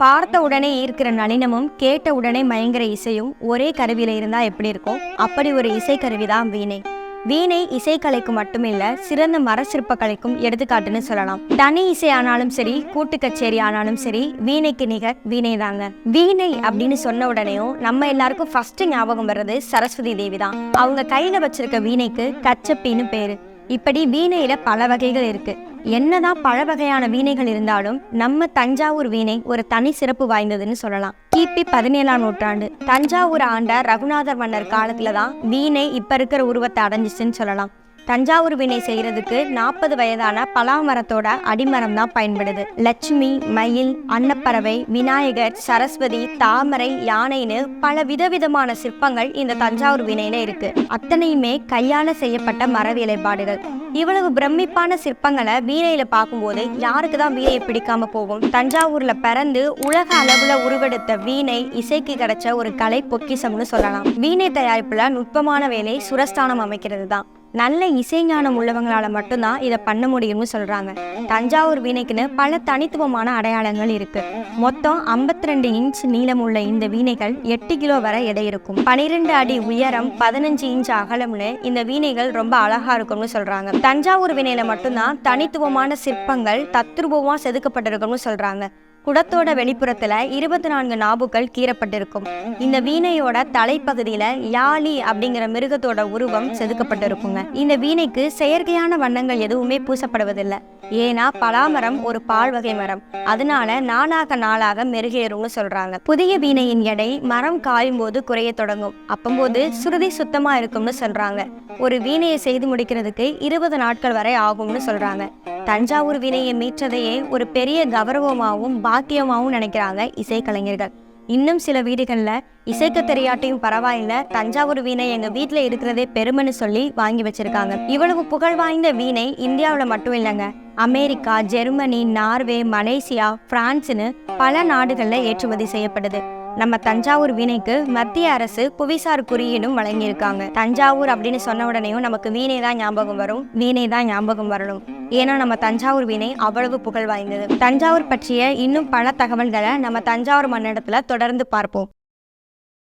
பார்த்த உடனே ஈர்க்கிற நளினமும் கேட்ட உடனே மயங்குற இசையும் ஒரே கருவியில இருந்தா எப்படி இருக்கும்? அப்படி ஒரு இசைக்கருவிதான் தான் வீணை. வீணை இசைக்கலைக்கு மட்டுமில்ல சிறந்த மர சிற்பக்கலைக்கும் எடுத்துக்காட்டுன்னு சொல்லலாம். தனி இசை ஆனாலும் சரி கூட்டு கச்சேரி ஆனாலும் சரி வீணைக்கு நிகர் வீணை தாங்க வீணை அப்படின்னு சொன்ன உடனேயும் நம்ம எல்லாருக்கும் ஃபர்ஸ்ட் ஞாபகம் வர்றது சரஸ்வதி தேவி தான் அவங்க கையில வச்சிருக்க வீணைக்கு கச்சப்பின்னு பேரு. இப்படி வீணையில பல வகைகள் இருக்கு. என்னதான் பல வகையான வீணைகள் இருந்தாலும் நம்ம தஞ்சாவூர் வீணை ஒரு தனி சிறப்பு வாய்ந்ததுன்னு சொல்லலாம். கிபி பதினேழாம் நூற்றாண்டு. தஞ்சாவூர் ஆண்ட ரகுநாதர் மன்னர் காலத்துல தான் வீணை இப்ப இருக்கிற உருவத்தை அடைஞ்சிச்சுன்னு சொல்லலாம். தஞ்சாவூர் வினை செய்கிறதுக்கு நாற்பது வயதான பலாமரத்தோட அடிமரம் தான் பயன்படுது. லட்சுமி மயில் அன்னப்பறவை விநாயகர் சரஸ்வதி தாமரை யானைன்னு பல விதவிதமான சிற்பங்கள் இந்த தஞ்சாவூர் வினையில இருக்கு. அத்தனையுமே கையால செய்யப்பட்ட மர வேலைப்பாடுகள் இவ்வளவு பிரமிப்பான சிற்பங்களை வீணையில பார்க்கும்போது யாருக்கு தான் வீணையை பிடிக்காம போகும்? தஞ்சாவூர்ல பிறந்து உலக அளவுல உருவெடுத்த வீணை இசைக்கு கிடைச்ச ஒரு கலை பொக்கிஷம்னு சொல்லலாம். வீணை தயாரிப்புல நுட்பமான வேலை சுரஸ்தானம் அமைக்கிறது தான் நல்ல இசைஞானம் உள்ளவங்களால மட்டும்தான் இதை பண்ண முடியும்னு சொல்றாங்க. தஞ்சாவூர் வீணைக்குன்னு பல தனித்துவமான அடையாளங்கள் இருக்கு. மொத்தம் 52 ரெண்டு இன்ச் நீளம் உள்ள இந்த வீணைகள் எட்டு கிலோ வரை எடை இருக்கும். பனிரெண்டு அடி உயரம் பதினஞ்சு இன்ச் அகலம்னு இந்த வீணைகள் ரொம்ப அழகா இருக்கும்னு சொல்றாங்க. தஞ்சாவூர் வீணையில மட்டும்தான் தனித்துவமான சிற்பங்கள் தத்ரூபமா செதுக்கப்பட்டிருக்கும்னு சொல்றாங்க. குடத்தோட வெளிப்புறத்துல இருபத்தி நான்கு நாபுக்கள் கீறப்பட்டிருக்கும். இந்த வீணையோட தலைப்பகுதியில யாழி அப்படிங்கிற மிருகத்தோட உருவம் செதுக்கப்பட்டிருக்குங்க. இந்த வீணைக்கு செயற்கையான வண்ணங்கள் எதுவுமே பூசப்படுவதில்லை. ஏன்னா பலாமரம் ஒரு பால் வகை மரம். அதனால நாளாக நாளாக மெருகேறும்னு சொல்றாங்க. புதிய வீணையின் எடை மரம் காயும் போது குறைய தொடங்கும். அப்பம்போது சுருதி சுத்தமா இருக்கும்னு சொல்றாங்க. ஒரு வீணையை செய்து முடிக்கிறதுக்கு இருபது நாட்கள் வரை ஆகும்னு சொல்றாங்க. தஞ்சாவூர் வினையை மீற்றதையே ஒரு பெரிய கௌரவமாகவும் பாக்கியமாகவும் நினைக்கிறாங்க இசைக்கலைஞர்கள் இன்னும் சில வீடுகளில் இசைக்க தெரியாட்டையும் பரவாயில்ல தஞ்சாவூர் வீணை எங்கள் வீட்டில் இருக்கிறதே பெருமைன்னு சொல்லி வாங்கி வச்சிருக்காங்க. இவ்வளவு புகழ் வாய்ந்த வீணை இந்தியாவில் மட்டும் இல்லைங்க. அமெரிக்கா ஜெர்மனி நார்வே மலேசியா பிரான்ஸ்னு பல நாடுகளில் ஏற்றுமதி செய்யப்படுது. நம்ம தஞ்சாவூர் வீணைக்கு மத்திய அரசு புவிசார் குறியீடும் வழங்கியிருக்காங்க. தஞ்சாவூர் அப்படின்னு சொன்ன உடனேயும் நமக்கு வீணை தான் ஞாபகம் வரும் வீணை தான் ஞாபகம் வரணும். ஏன்னா நம்ம தஞ்சாவூர் வீணை அவ்வளவு புகழ் வாய்ந்தது. தஞ்சாவூர் பற்றிய இன்னும் பல தகவல்களை நம்ம தஞ்சாவூர் மன்னிடத்துல தொடர்ந்து பார்ப்போம்.